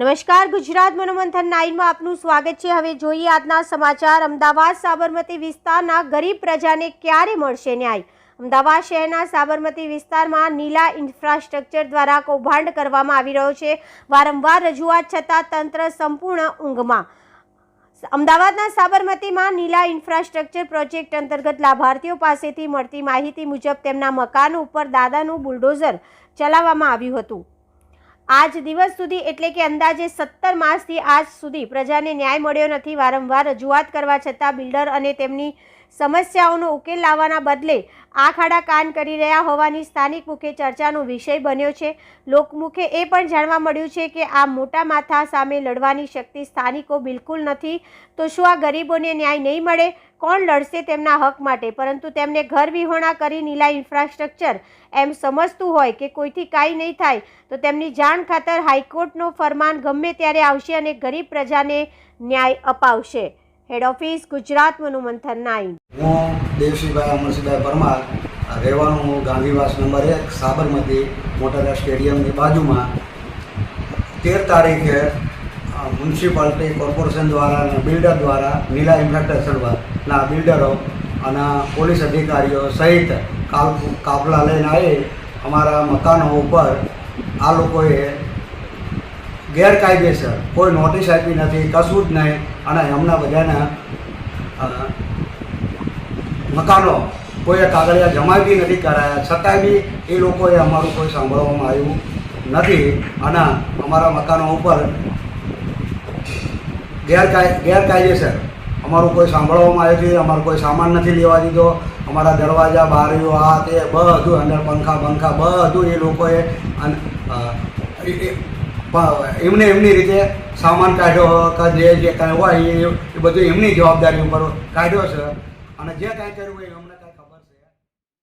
નમસ્કાર, ગુજરાત મનોમંથન નાઇનમાં આપનું સ્વાગત છે. હવે જોઈએ આજના સમાચાર. અમદાવાદ, સાબરમતી વિસ્તારના ગરીબ પ્રજાને ક્યારે મળશે ન્યાય? અમદાવાદ શહેરના સાબરમતી વિસ્તારમાં નીલા ઇન્ફ્રાસ્ટ્રક્ચર દ્વારા કૌભાંડ કરવામાં આવી રહ્યો છે. વારંવાર રજૂઆત છતાં તંત્ર સંપૂર્ણ ઊંઘમાં. અમદાવાદના સાબરમતીમાં નીલા ઇન્ફ્રાસ્ટ્રક્ચર પ્રોજેક્ટ અંતર્ગત લાભાર્થીઓ પાસેથી મળતી માહિતી મુજબ તેમના મકાન ઉપર દાદાનું બુલડોઝર ચલાવવામાં આવ્યું હતું. આજ દિવસ સુધી એટલે કે અંદાજે સત્તર માસથી આજ સુધી પ્રજાને ન્યાય મળ્યો નથી. વારંવાર રજૂઆત કરવા છતાં બિલ્ડર અને તેમની સમસ્યાઓનો ઉકેલ લાવવાના બદલે આખાડા કાન કરી રહ્યા હોવાની સ્થાનિક મુખે ચર્ચાનો વિષય બન્યો છે. લોકમુખે એ પણ જાણવા મળ્યું છે કે આ મોટા માથા સામે લડવાની શક્તિ સ્થાનિકો બિલકુલ નથી. તો શું આ ગરીબોને ન્યાય નહીં મળે? કોણ લડશે તેમના હક માટે? પરંતુ તેમને ઘર વિહોણા કરી નીલા ઇન્ફ્રાસ્ટ્રક્ચર એમ સમજતું હોય કે કોઈથી કાંઈ નહીં થાય, તો તેમની જાણ ખાતર હાઈકોર્ટનો ફરમાન ગમે ત્યારે આવશે અને ગરીબ પ્રજાને ન્યાય અપાવશે. હેડ ઓફિસ, ગુજરાત, મનુમંથન નાઇન. હું દેવસિંહભાઈ અમરસિંહભાઈ પરમાર રહેવાનું હું ગાંધીવાસ નંબર એક, સાબરમતી મોટેરા સ્ટેડિયમની બાજુમાં. તેર તારીખે મ્યુનિસિપાલિટી કોર્પોરેશન દ્વારા અને બિલ્ડર દ્વારા નીલા ઇન્ફ્રાસ્ટ્રક્ચરના બિલ્ડરો અને પોલીસ અધિકારીઓ સહિત કાફલા લઈને આવી અમારા મકાનો ઉપર આ લોકોએ ગેરકાયદેસર કોઈ નોટિસ આપી નથી, કશું જ નહીં અને એમના બધાને મકાનો કોઈએ કાગળિયા જમાવી નથી કરાયા છતાંય બી એ લોકોએ અમારું કોઈ સાંભળવામાં આવ્યું નથી અને અમારા મકાનો ઉપર ગેરકાય, ગેરકાયદેસર. અમારું કોઈ સાંભળવામાં આવ્યું નથી, અમારો કોઈ સામાન નથી લેવા દીધો. અમારા દરવાજા, બારીઓ આ તે બધું અંદર પંખા પંખા, બધું એ લોકોએ એમને એમની રીતે સામાન કાઢ્યો કે જે જે કાંઈ હોય એ બધું એમની જવાબદારી ઉપર કાઢ્યો છે. અને જે કાંઈ કર્યું હોય એ અમને